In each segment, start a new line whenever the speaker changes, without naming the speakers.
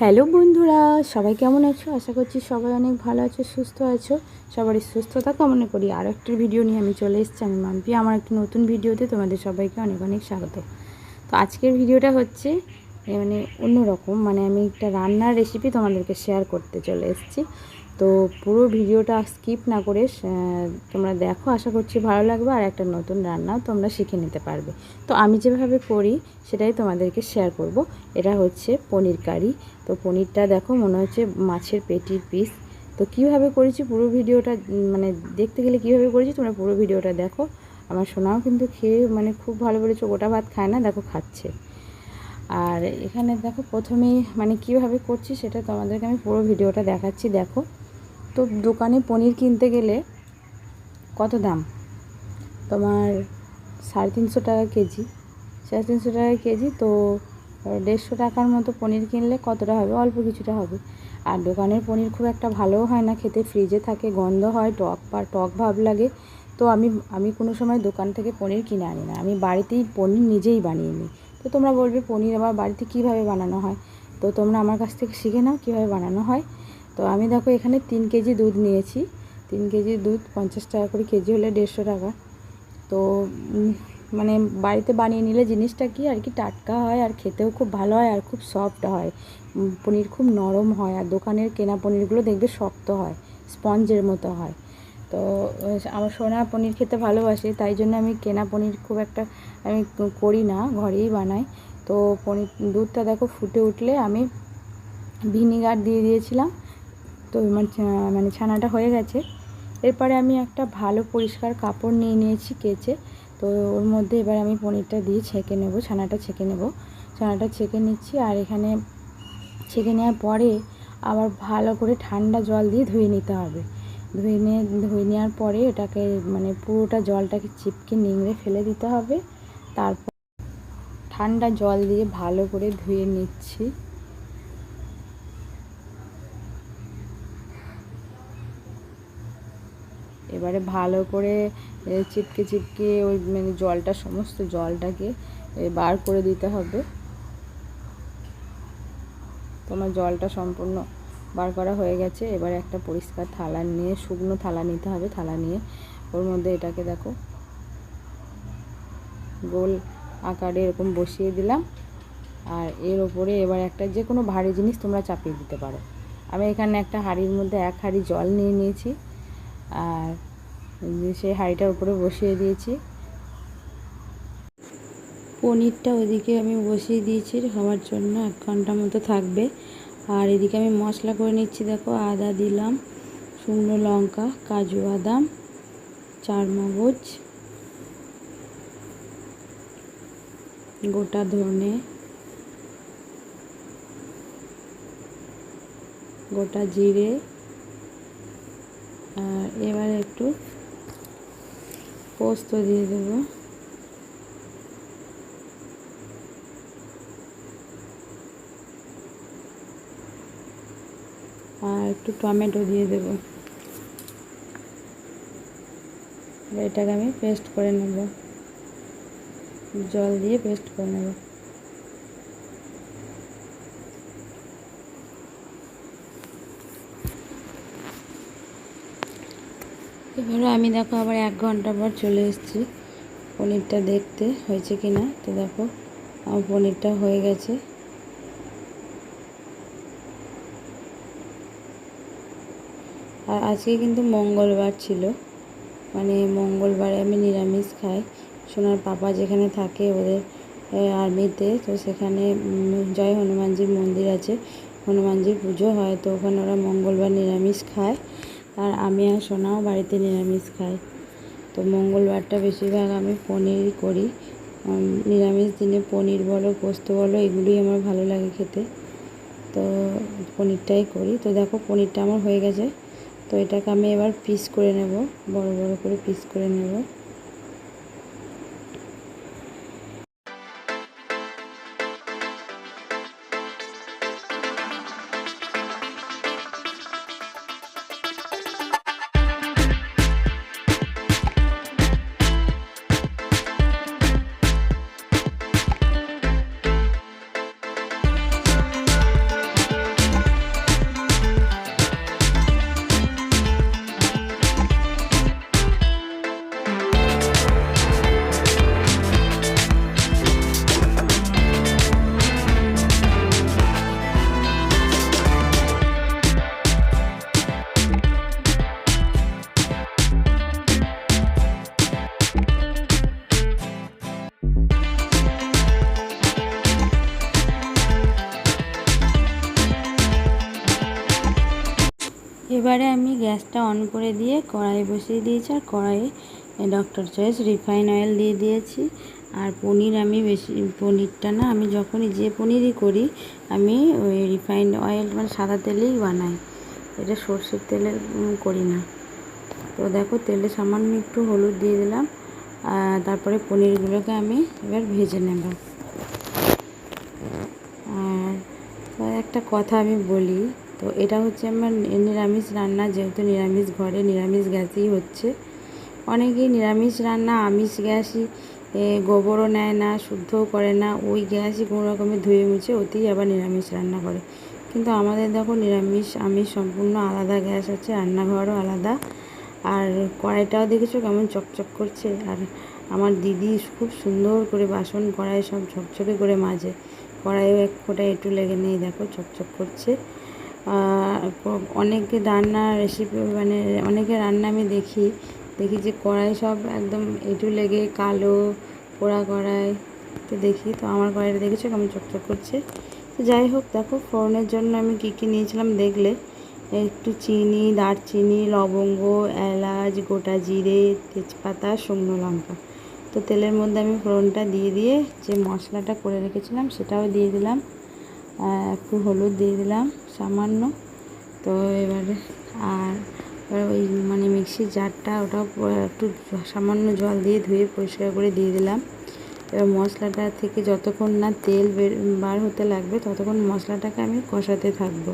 Hello বন্ধুরা, সবাই কেমন আছো? আশা করছি সবাই অনেক ভালো আছো, সুস্থ আছো। সবারই সুস্থতা কামনা করি। আর একটা ভিডিও নিয়ে আমি চলে এসেছি, আমি মাম্পি আমার একটি নতুন ভিডিওতে তোমাদের সবাইকে অনেক অনেক স্বাগত। তো আজকের ভিডিওটা হচ্ছে মানে অন্যরকম মানে আমি একটা রান্নার রেসিপি তোমাদেরকে শেয়ার করতে চলে এসেছি। তো পুরো ভিডিওটা স্কিপ না করে তোমরা দেখো, আশা করছি ভালো লাগবে আর একটা নতুন রান্না তোমরা শিখে নিতে পারবে। তো আমি যেভাবে করি সেটাই তোমাদেরকে শেয়ার করব। এটা হচ্ছে পনির কারি। তো পনিরটা দেখো, মনে হচ্ছে মাছের পেটির পিস তো কীভাবে করেছি পুরো ভিডিওটা মানে দেখতে গেলে কীভাবে করেছি তোমরা পুরো ভিডিওটা দেখো। আমার সোনাও কিন্তু খেয়ে মানে খুব ভালো বলেছে, গোটা ভাত খায় না, দেখো খাচ্ছে। আর এখানে দেখো প্রথমে মানে কীভাবে করছি সেটা তোমাদেরকে আমি পুরো ভিডিওটা দেখাচ্ছি, দেখো। তো দোকানে পনির কিনতে গেলে কত দাম? তোমার সাড়ে তিনশো টাকা কেজি। সাড়ে তিনশো টাকা কেজি তো দেড়শো টাকার মতো পনির কিনলে কতটা হবে? অল্প কিছুটা হবে। আর দোকানের পনির খুব একটা ভালোও হয় না, খেতে ফ্রিজে থাকে, গন্ধ হয়, টক বা টক ভাব লাগে। তো আমি আমি কোনো সময় দোকান থেকে পনির কিনে আনি না। আমি বাড়িতেই পনির নিজেই বানিয়ে নিই। তো তোমরা বলবে, পনির আবার বাড়িতে কীভাবে বানানো হয়? তো তোমরা আমার কাছ থেকে শিখে নাও কীভাবে বানানো হয়। তো আমি দেখো এখানে তিন কেজি দুধ নিয়েছি। তিন কেজি দুধ পঞ্চাশ টাকা করে কেজি হলে দেড়শো টাকা। তো মানে বাড়িতে বানিয়ে নিলে জিনিসটা কি আর কি টাটকা হয় আর খেতেও খুব ভালো হয় আর খুব সফট হয়। পনির খুব নরম হয় আর দোকানের কেনা পনিরগুলো দেখবে শক্ত হয়, স্পঞ্জের মতো হয়। তো আমার সোনা পনির খেতে ভালোবাসে তাই জন্য আমি কেনা পনির খুব একটা আমি করি না, ঘরেই বানাই। তো পনির, দুধটা দেখো ফুটে উঠলে আমি ভিনিগার দিয়ে দিয়েছিলাম। তো মানে মানে ছানাটা হয়ে গেছে। এরপরে আমি একটা ভালো পরিষ্কার কাপড় নিয়ে নিয়েছি কেচে। তো ওর মধ্যে এবার আমি পনিরটা দিয়ে ছেঁকে নেব, ছানাটা ছেঁকে নেব। ছানাটা ছেঁকে নিচ্ছি আর এখানে ছেঁকে নেওয়ার পরে আবার ভালো করে ঠান্ডা জল দিয়ে ধুয়ে নিতে হবে। ধুয়ে নিয়ে ধুয়ে নেওয়ার পরে এটাকে মানে পুরোটা জলটাকে চিপকে নিংড়ে ফেলে দিতে হবে। তারপর ঠান্ডা জল দিয়ে ভালো করে ধুয়ে নিচ্ছি। এবারে ভালো করে চিপকে চিপকে ওই মানে জলটা, সমস্ত জলটাকে বার করে দিতে হবে। তোমার জলটা সম্পূর্ণ বার করা হয়ে গেছে। এবারে একটা পরিষ্কার থালা নিয়ে, শুকনো থালা নিতে হবে। থালা নিয়ে ওর মধ্যে এটাকে দেখো, গোল আকারে এরকম বসিয়ে দিলাম। আর এর ওপরে এবার একটা যে কোনো ভারী জিনিস তোমরা চাপিয়ে দিতে পারো। আমি এখানে একটা হাঁড়ির মধ্যে এক হাঁড়ি জল নিয়ে নিয়েছি। আর সেই হাঁড়িটার উপরে বসিয়ে দিয়েছি। পনিরটা ওদিকে আমি বসিয়ে দিয়েছি হওয়ার জন্য এক ঘণ্টা মতো থাকবে। আর এদিকে আমি মশলা করে নিচ্ছি, দেখো আদা দিলাম, শুকনো লঙ্কা, কাজু বাদাম, চারমগজ, গোটা ধনে, গোটা জিরে আর এবার একটু পোস্ত দিয়ে দেবো। আর একটু টমেটো দিয়ে দেবো। এটাকে আমি পেস্ট করে নেব। জল দিয়ে পেস্ট করে নেব। এবারে আমি দেখো আবার এক ঘণ্টা পর চলে এসেছি পনিরটা দেখতে, হয়েছে কি না তো দেখো, আমার পনিরটা হয়ে গেছে। আর আজকে কিন্তু মঙ্গলবার ছিল। মানে মঙ্গলবারে আমি নিরামিষ খাই। সোনার পাপা যেখানে থাকে ওদের আর্মিতে, তো সেখানে জয় হনুমানজির মন্দির আছে। হনুমানজির পুজো হয়, তো ওখানে ওরা মঙ্গলবার নিরামিষ খায়। আর আমি আর সোনাও বাড়িতে নিরামিষ খাই। তো মঙ্গলবারটা বেশিরভাগ আমি পনিরই করি। নিরামিষ দিনে পনির বলো, পোস্ত বলো, এগুলোই আমার ভালো লাগে খেতে। তো পনিরটাই করি। তো দেখো পনিরটা আমার হয়ে গেছে। তো এটাকে আমি এবার পিস করে নেব, বড় বড় করে পিস করে নেব। এবারে আমি গ্যাসটা অন করে দিয়ে কড়াই বসিয়ে দিয়েছি আর কড়াইয়ে ডক্টর চয়েস রিফাইন অয়েল দিয়ে দিয়েছি। আর পনির আমি বেশি পনিরটা না আমি যখনই যে পনিরই করি আমি ওই রিফাইন্ড অয়েল মানে সাদা তেলেই বানাই। এটা সর্ষের উম, করি না। তো দেখো তেলে সামান্য একটু হলুদ দিয়ে দিলাম তারপরে পনিরগুলোকে আমি এবার ভেজে নেব। আর একটা কথা আমি বলি তো এটা হচ্ছে আমার নিরামিষ রান্না, যেহেতু নিরামিষ ঘরে নিরামিষ গ্যাসেই হচ্ছে। অনেকেই নিরামিষ রান্না, আমিষ গ্যাসই গোবরও নেয় না, শুদ্ধও করে না। ওই গ্যাসই কোনো রকমের ধুয়ে মুছে ওতেই আবার নিরামিষ রান্না করে। কিন্তু আমাদের দেখো নিরামিষ, আমিষ সম্পূর্ণ আলাদা গ্যাস আছে, রান্নাঘরও আলাদা। আর কড়াইটাও দেখেছ কেমন চকচক করছে? আর আমার দিদি খুব সুন্দর করে বাসন কড়াই সব ঝকঝকে করে মাজে। কড়াইও এক ফোঁটা একটু লেগে নেই, দেখো চকচক করছে। অনেকে রান্না রেসিপি মানে অনেকে রান্না আমি দেখি দেখি যে কড়াই সব একদম এটু লেগে কালো, পোড়া কড়াই, তো দেখি, তো আমার কড়াইটা দেখেছ, কেমন চকচক করছে। তো যাই হোক, দেখো, ফোড়নের জন্য আমি কী কী নিয়েছিলাম দেখলে, একটু চিনি, দারচিনি, লবঙ্গ, এলাচ, গোটা জিরে, তেজপাতা, শুকনো লঙ্কা। তো তেলের মধ্যে আমি ফোড়নটা দিয়ে দিয়ে যে মশলাটা করে রেখেছিলাম, সেটাও দিয়ে দিলাম। একটু হলুদ দিয়ে দিলাম, সামান্য। তো এবারে আর ওই মানে মিক্সির জারটা ওটাও একটু সামান্য জল দিয়ে ধুয়ে পরিষ্কার করে দিয়ে দিলাম। এবার মশলাটা থেকে যতক্ষণ না তেল বের বার হতে লাগবে, ততক্ষণ মশলাটাকে আমি কষাতে থাকব।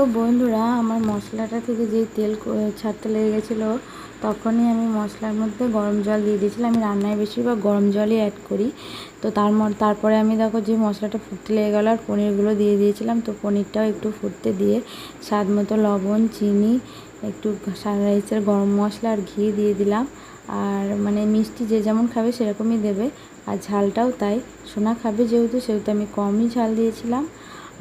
তো বন্ধুরা, আমার মশলাটা থেকে যেই তেল ছাড়তে লেগে গেছিল, তখনই আমি মশলার মধ্যে গরম জল দিয়ে দিয়েছিলাম। আমি রান্নায় বেশিরভাগ গরম জলই অ্যাড করি। তো তার তারপরে আমি দেখো যে মশলাটা ফুটতে লেগে গেলো আর পনিরগুলো দিয়ে দিয়েছিলাম। তো পনিরটাও একটু ফুটতে দিয়ে স্বাদ মতো লবণ, চিনি, একটু সানরাইসের গরম মশলা আর ঘি দিয়ে দিলাম। আর মানে মিষ্টি যে যেমন খাবে সেরকমই দেবে। আর ঝালটাও তাই। সোনা খাবে যেহেতু, সেহেতু আমি কমই ঝাল দিয়েছিলাম।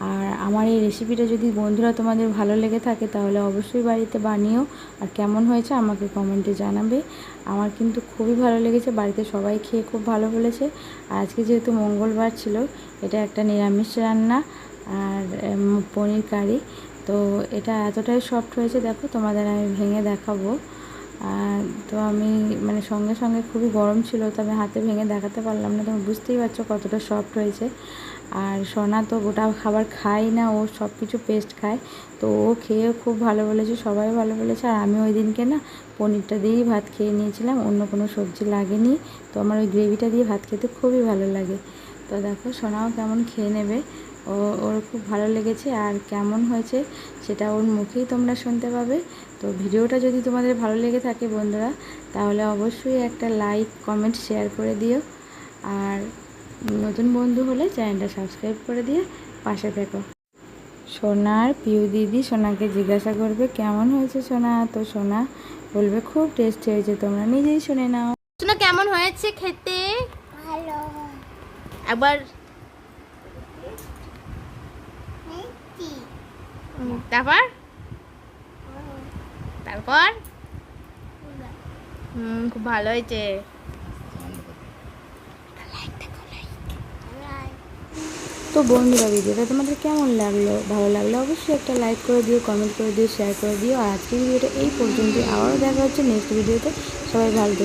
আর আমার এই রেসিপিটা যদি বন্ধুরা তোমাদের ভালো লেগে থাকে, তাহলে অবশ্যই বাড়িতে বানিও। আর কেমন হয়েছে আমাকে কমেন্টে জানাবে। আমার কিন্তু খুবই ভালো লেগেছে, বাড়িতে সবাই খেয়ে খুব ভালো বলেছে। আর আজকে যেহেতু মঙ্গলবার ছিল, এটা একটা নিরামিষ রান্না আর পনির কারি। তো এটা এতটাই সফট হয়েছে, দেখো তোমাদের আমি ভেঙে দেখাবো। তো আমি মানে সঙ্গে সঙ্গে খুবই গরম ছিল, তো আমি হাতে ভেঙে দেখাতে পারলাম না। তুমি বুঝতেই পারছ কতটা সফট হয়েছে। আর সোনা তো গোটা খাবার খায় না, ও সব কিছু পেস্ট খায়। তো ও খেয়েও খুব ভালো বলেছে, সবাই ভালো বলেছে। আর আমি ওই দিনকে না পনিরটা দিয়েই ভাত খেয়ে নিয়েছিলাম, অন্য কোনো সবজি লাগেনি। তো আমার ওই গ্রেভিটা দিয়ে ভাত খেতে খুবই ভালো লাগে। তো দেখো, সোনাও কেমন খেয়ে নেবে। ও, ওর খুব ভালো লেগেছে। আর কেমন হয়েছে সেটা ওর মুখেই তোমরা শুনতে পাবে। তো ভিডিওটা যদি তোমাদের ভালো লেগে থাকে বন্ধুরা তাহলে অবশ্যই একটা লাইক কমেন্ট শেয়ার করে দিও। আর নতুন বন্ধু হলে চ্যানেলটা সাবস্ক্রাইব করে দিয়ে পাশে থেকো। সোনার পিউ দিদি সোনাকে জিজ্ঞাসা করবে কেমন হয়েছে সোনা? তো সোনা বলবে খুব টেস্ট হয়েছে তোমরা নিজেই শুনে নাও।
শোনা কেমন হয়েছে খেতে?
ভালো।
একবার তারপর? তারপর? হুম খুব ভালো হয়েছে।
তো বন্ধুরা ভিডিওটা তোমাদের কেমন লাগল? ভালো লাগলে অবশ্যই একটা লাইক করে দিও কমেন্ট করে দিও শেয়ার করে দিও। আর আজকের ভিডিওটা এই পর্যন্ত আবারও দেখা হচ্ছে নেক্সট ভিডিওতে সবাই ভালো।